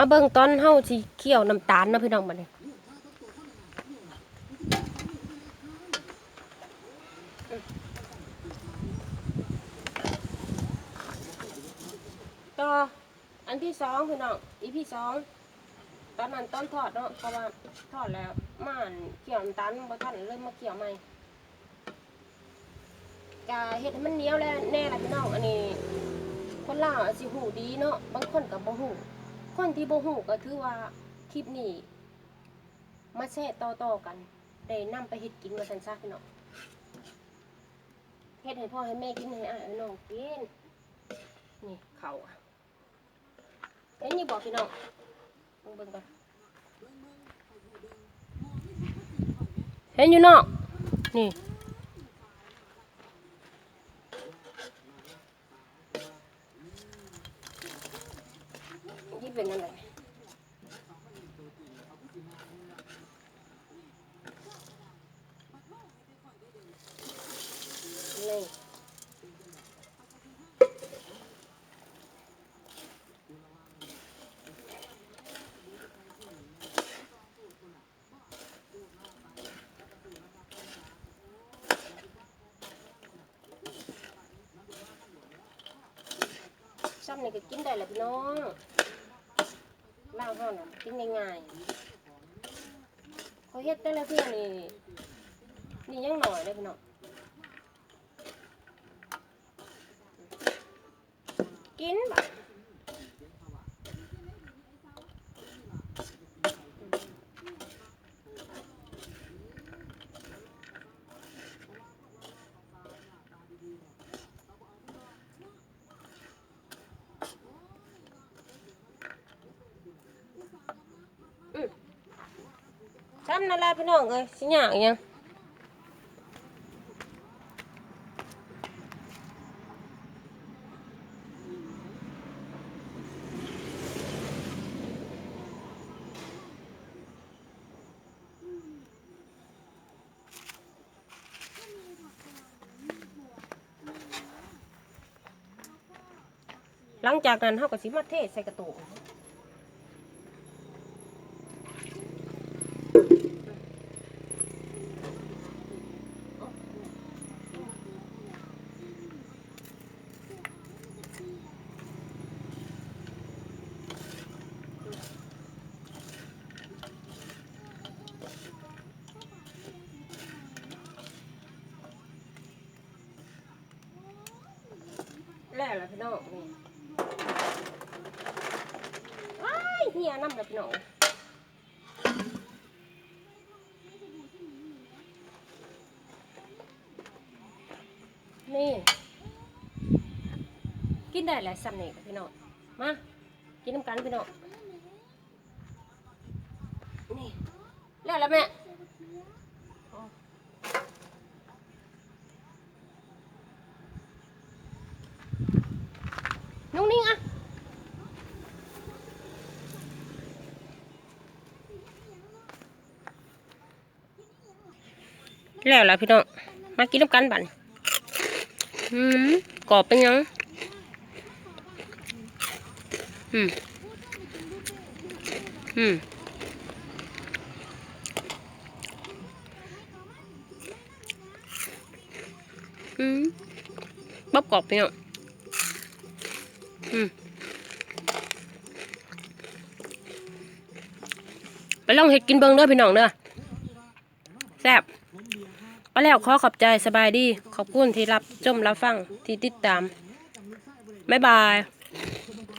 มาเบิ่งตอนเฮาสิเคี่ยวน้ำตาลเนาะพี่น้องบัดนี้ต่ออันที่สองพี่น้องอีพี่สองตอนนั้นต้นทอดเนาะเพราะว่าทอดแล้วม่านเคี่ยวน้ำตาลบ่ทันเลยมาเคี่ยวใหม่กะเฮ็ดให้มันเหนียวแล้วแน่ล่ะพี่น้องอันนี้ คนลาวอาสิหูดีเนาะบางคนก็บ่หู คนที่โบ่หูก็ถือว่าคลิปนี้ มาแชร์ต่อๆกันได้นำไปเฮ็ดกินวาซั่นซะพี่น้องเฮ็ดให้พ่อให้แม่กินให้อ้ายให้น้องกินนี่เขาวอะเห็นอยู่บ่พี่น้องลองเบิ่งก่อนเห็นอยู่เนาะนี่ เป็นอะไรนี่ซ้ำนี่ก็กินได้แหละพี่น้อง ล่างห้องน่ะกินง่ายๆเขาเฮ็ดแต่ละเที่ยนี่นี่ยังหน่อยเลยพี่น้องกินแบบ ซ้ำนั่นแหละพี่น้องเอ้ยสิยากอิหยังหลังจากนั้นเฮาก็สิมาเทใส่กระตุก แล้วล่ะพี่น้องนี่ว้ายเฮียน้ำล่ะพี่น้องนี่กินได้แหละซ้ำนี่พี่น้องมากินน้ำกันพี่น้องนี่แล้วล่ะแม่ นุ่งนิ่งอะแล้วล่ะพี่น้อง มากินน้ำกันบัดนอืมกรอบเป็นยัง อืม อืมอืมบ๊อบกรอบพี่น้องอืม ไปลองเห็ดกินเบิงเด้อพี่น้องเด้อแซ่บเอาแล้วขอขอบใจสบายดี ขอบคุณที่รับชมรับฟังที่ติดตาม บ๊ายบาย